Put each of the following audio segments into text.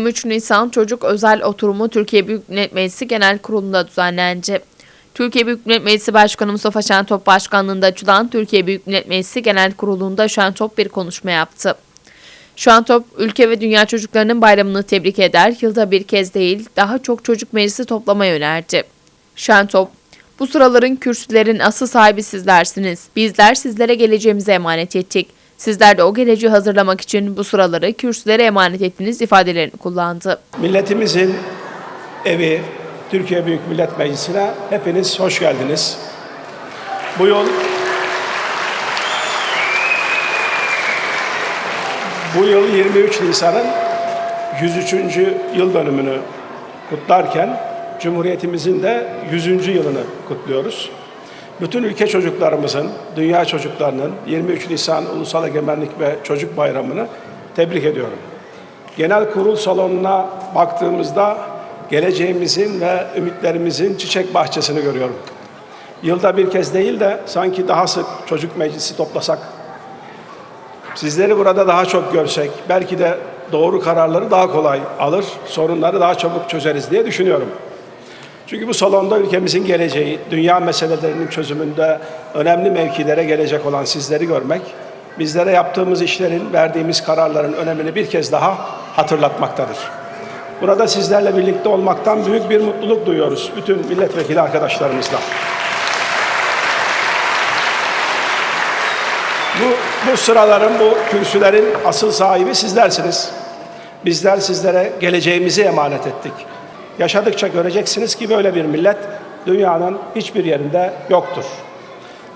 23 Nisan Çocuk Özel Oturumu Türkiye Büyük Millet Meclisi Genel Kurulu'nda düzenlendi. Türkiye Büyük Millet Meclisi Başkanı Mustafa Şentop Başkanlığında açılan Türkiye Büyük Millet Meclisi Genel Kurulu'nda Şentop bir konuşma yaptı. Şentop, ülke ve dünya çocuklarının bayramını tebrik eder, yılda bir kez değil, daha çok çocuk meclisi toplamaya önerdi. Şentop, bu sıraların kürsülerin asıl sahibi sizlersiniz. Bizler sizlere geleceğimize emanet ettik. Sizler de o geleceği hazırlamak için bu sıraları kürsülere emanet ettiniz ifadelerini kullandı. Milletimizin evi Türkiye Büyük Millet Meclisi'ne hepiniz hoş geldiniz. Bu yıl bu yıl 23 Nisan'ın 103. yıl dönümünü kutlarken Cumhuriyetimizin de 100. yılını kutluyoruz. Bütün ülke çocuklarımızın, dünya çocuklarının 23 Nisan Ulusal Egemenlik ve Çocuk Bayramı'nı tebrik ediyorum. Genel kurul salonuna baktığımızda geleceğimizin ve ümitlerimizin çiçek bahçesini görüyorum. Yılda bir kez değil de sanki daha sık çocuk meclisi toplasak, sizleri burada daha çok görsek, belki de doğru kararları daha kolay alır, sorunları daha çabuk çözeriz diye düşünüyorum. Çünkü bu salonda ülkemizin geleceği, dünya meselelerinin çözümünde önemli mevkilere gelecek olan sizleri görmek, bizlere yaptığımız işlerin, verdiğimiz kararların önemini bir kez daha hatırlatmaktadır. Burada sizlerle birlikte olmaktan büyük bir mutluluk duyuyoruz bütün milletvekili arkadaşlarımızla. Bu, bu sıraların, bu kürsülerin asıl sahibi sizlersiniz. Bizler sizlere geleceğimizi emanet ettik. Yaşadıkça göreceksiniz ki böyle bir millet dünyanın hiçbir yerinde yoktur.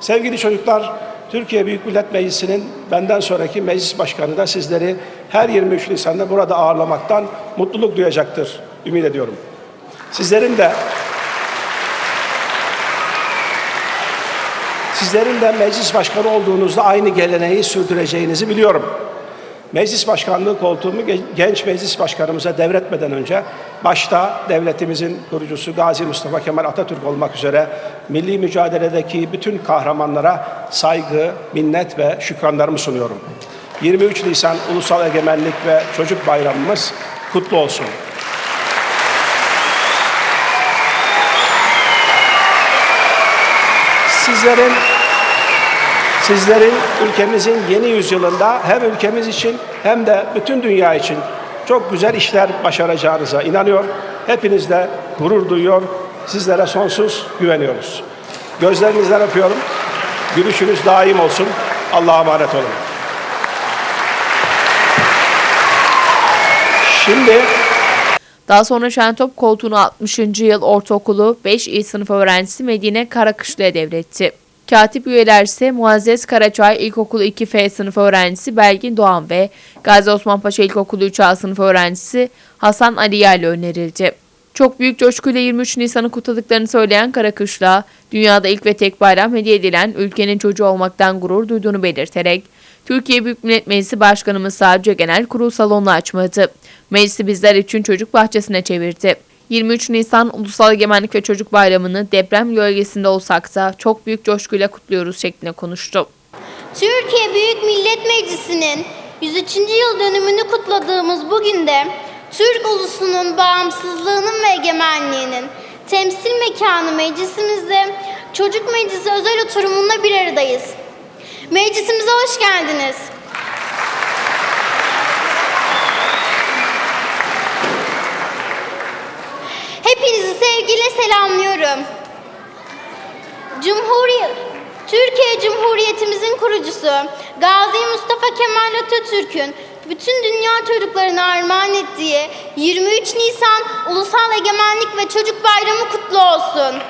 Sevgili çocuklar, Türkiye Büyük Millet Meclisi'nin benden sonraki meclis başkanı da sizleri her 23 Nisan'da burada ağırlamaktan mutluluk duyacaktır, ümit ediyorum. Sizlerin de Sizlerin de meclis başkanı olduğunuzda aynı geleneği sürdüreceğinizi biliyorum. Meclis başkanlığı koltuğumu genç meclis başkanımıza devretmeden önce başta devletimizin kurucusu Gazi Mustafa Kemal Atatürk olmak üzere milli mücadeledeki bütün kahramanlara saygı, minnet ve şükranlarımı sunuyorum. 23 Nisan Ulusal Egemenlik ve Çocuk Bayramımız kutlu olsun. Sizlerin sizlerin ülkemizin yeni yüzyılında hem ülkemiz için hem de bütün dünya için çok güzel işler başaracağınıza inanıyor. Hepinizle gurur duyuyor. Sizlere sonsuz güveniyoruz. Gözlerinizden öpüyorum. Gülüşünüz daim olsun. Allah'a emanet olun. Şimdi Daha sonra Şentop koltuğunu 60. yıl ortaokulu 5 İ sınıf öğrencisi Medine Karakışlı'ya devretti. Katip üyeler ise Muazzez Karaçay İlkokulu 2F sınıf öğrencisi Belgin Doğan ve Gazi Osman İlkokulu 3A sınıf öğrencisi Hasan Ali Yerli önerildi. Çok büyük coşkuyla 23 Nisan'ı kutladıklarını söyleyen Karakışla, dünyada ilk ve tek bayram hediye edilen ülkenin çocuğu olmaktan gurur duyduğunu belirterek, Türkiye Büyük Millet Meclisi Başkanımız sadece genel kurul salonunu açmadı. Meclisi bizler için çocuk bahçesine çevirdi. 23 Nisan Ulusal Egemenlik ve Çocuk Bayramı'nı deprem gölgesinde olsak da çok büyük coşkuyla kutluyoruz şeklinde konuştu. Türkiye Büyük Millet Meclisi'nin 103. yıl dönümünü kutladığımız bugün de Türk ulusunun bağımsızlığının ve egemenliğinin temsil mekanı meclisimizde Çocuk Meclisi özel oturumunda bir aradayız. Meclisimize hoş geldiniz. Sevgiyle selamlıyorum. Cumhuriyet Türkiye Cumhuriyetimizin kurucusu Gazi Mustafa Kemal Atatürk'ün bütün dünya çocuklarına armağan ettiği 23 Nisan Ulusal Egemenlik ve Çocuk Bayramı kutlu olsun.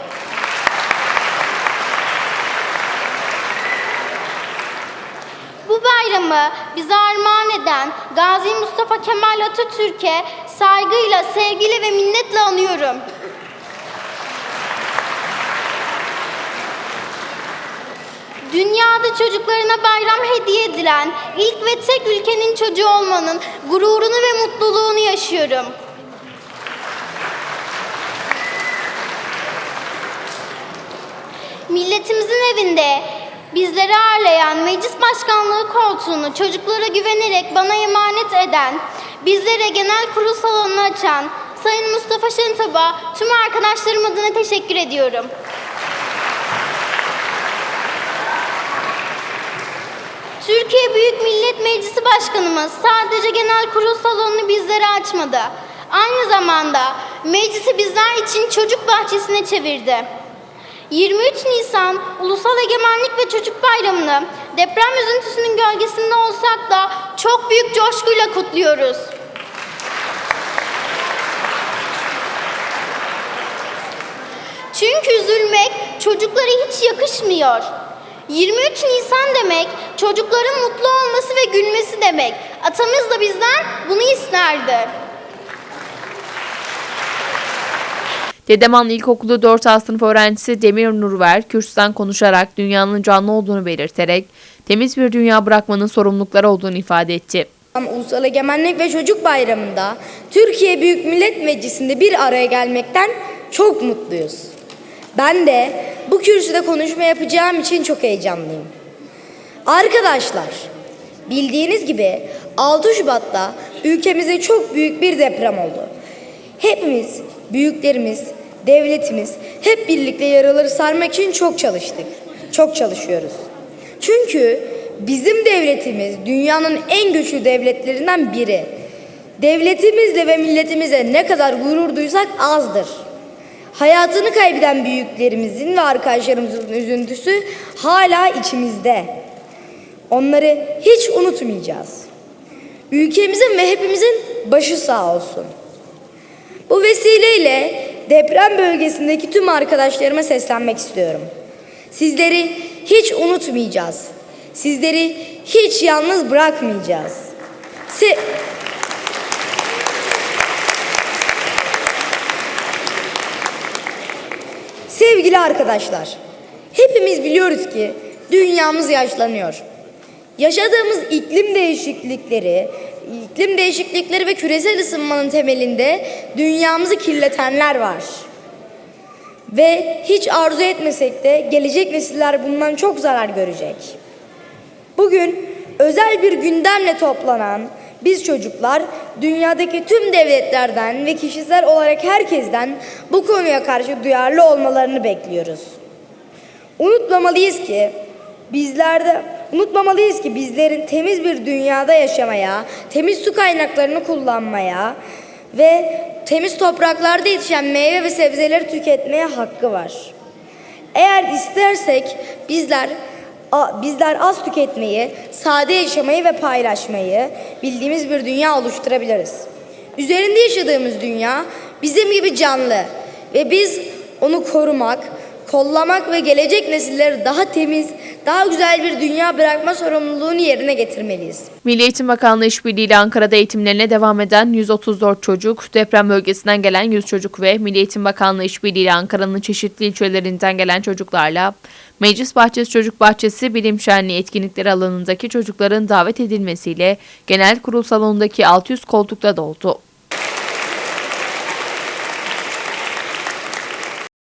Bu bayramı bize armağan eden Gazi Mustafa Kemal Atatürk'e saygıyla, sevgiyle ve minnetle anıyorum. Dünyada çocuklarına bayram hediye edilen ilk ve tek ülkenin çocuğu olmanın gururunu ve mutluluğunu yaşıyorum. Milletimizin evinde bizleri ağırlayan meclis başkanlığı koltuğunu çocuklara güvenerek bana emanet eden, bizlere genel kurul salonunu açan Sayın Mustafa Şentop'a tüm arkadaşlarım adına teşekkür ediyorum. Türkiye Büyük Millet Meclisi Başkanımız sadece genel kurul salonunu bizlere açmadı. Aynı zamanda meclisi bizler için çocuk bahçesine çevirdi. 23 Nisan Ulusal Egemenlik ve Çocuk Bayramı'nı deprem üzüntüsünün gölgesinde olsak da çok büyük coşkuyla kutluyoruz. Çünkü üzülmek çocuklara hiç yakışmıyor. 23 Nisan demek çocukların mutlu olması ve gülmesi demek. Atamız da bizden bunu isterdi. Dedeman İlkokulu 4 A sınıf öğrencisi Demir Nurver, kürsüden konuşarak dünyanın canlı olduğunu belirterek temiz bir dünya bırakmanın sorumlulukları olduğunu ifade etti. Ulusal Egemenlik ve Çocuk Bayramı'nda Türkiye Büyük Millet Meclisi'nde bir araya gelmekten çok mutluyuz. Ben de bu kürsüde konuşma yapacağım için çok heyecanlıyım. Arkadaşlar, bildiğiniz gibi 6 Şubat'ta ülkemize çok büyük bir deprem oldu. Hepimiz, büyüklerimiz, devletimiz hep birlikte yaraları sarmak için çok çalıştık. Çok çalışıyoruz. Çünkü bizim devletimiz dünyanın en güçlü devletlerinden biri. Devletimizle ve milletimize ne kadar gurur duysak azdır. Hayatını kaybeden büyüklerimizin ve arkadaşlarımızın üzüntüsü hala içimizde. Onları hiç unutmayacağız. Ülkemizin ve hepimizin başı sağ olsun. Bu vesileyle deprem bölgesindeki tüm arkadaşlarıma seslenmek istiyorum. Sizleri hiç unutmayacağız. Sizleri hiç yalnız bırakmayacağız. Se- Sevgili arkadaşlar, hepimiz biliyoruz ki dünyamız yaşlanıyor. Yaşadığımız iklim değişiklikleri, iklim değişiklikleri ve küresel ısınmanın temelinde dünyamızı kirletenler var. Ve hiç arzu etmesek de gelecek nesiller bundan çok zarar görecek. Bugün özel bir gündemle toplanan biz çocuklar dünyadaki tüm devletlerden ve kişisel olarak herkesten bu konuya karşı duyarlı olmalarını bekliyoruz. Unutmamalıyız ki bizlerde unutmamalıyız ki bizlerin temiz bir dünyada yaşamaya, temiz su kaynaklarını kullanmaya ve temiz topraklarda yetişen meyve ve sebzeleri tüketmeye hakkı var. Eğer istersek bizler bizler az tüketmeyi, sade yaşamayı ve paylaşmayı bildiğimiz bir dünya oluşturabiliriz. Üzerinde yaşadığımız dünya bizim gibi canlı ve biz onu korumak, kollamak ve gelecek nesillere daha temiz, daha güzel bir dünya bırakma sorumluluğunu yerine getirmeliyiz. Milli Eğitim Bakanlığı işbirliğiyle Ankara'da eğitimlerine devam eden 134 çocuk, deprem bölgesinden gelen 100 çocuk ve Milli Eğitim Bakanlığı işbirliğiyle Ankara'nın çeşitli ilçelerinden gelen çocuklarla Meclis Bahçesi Çocuk Bahçesi Bilim Şenliği etkinlikleri alanındaki çocukların davet edilmesiyle genel kurul salonundaki 600 koltukta doldu.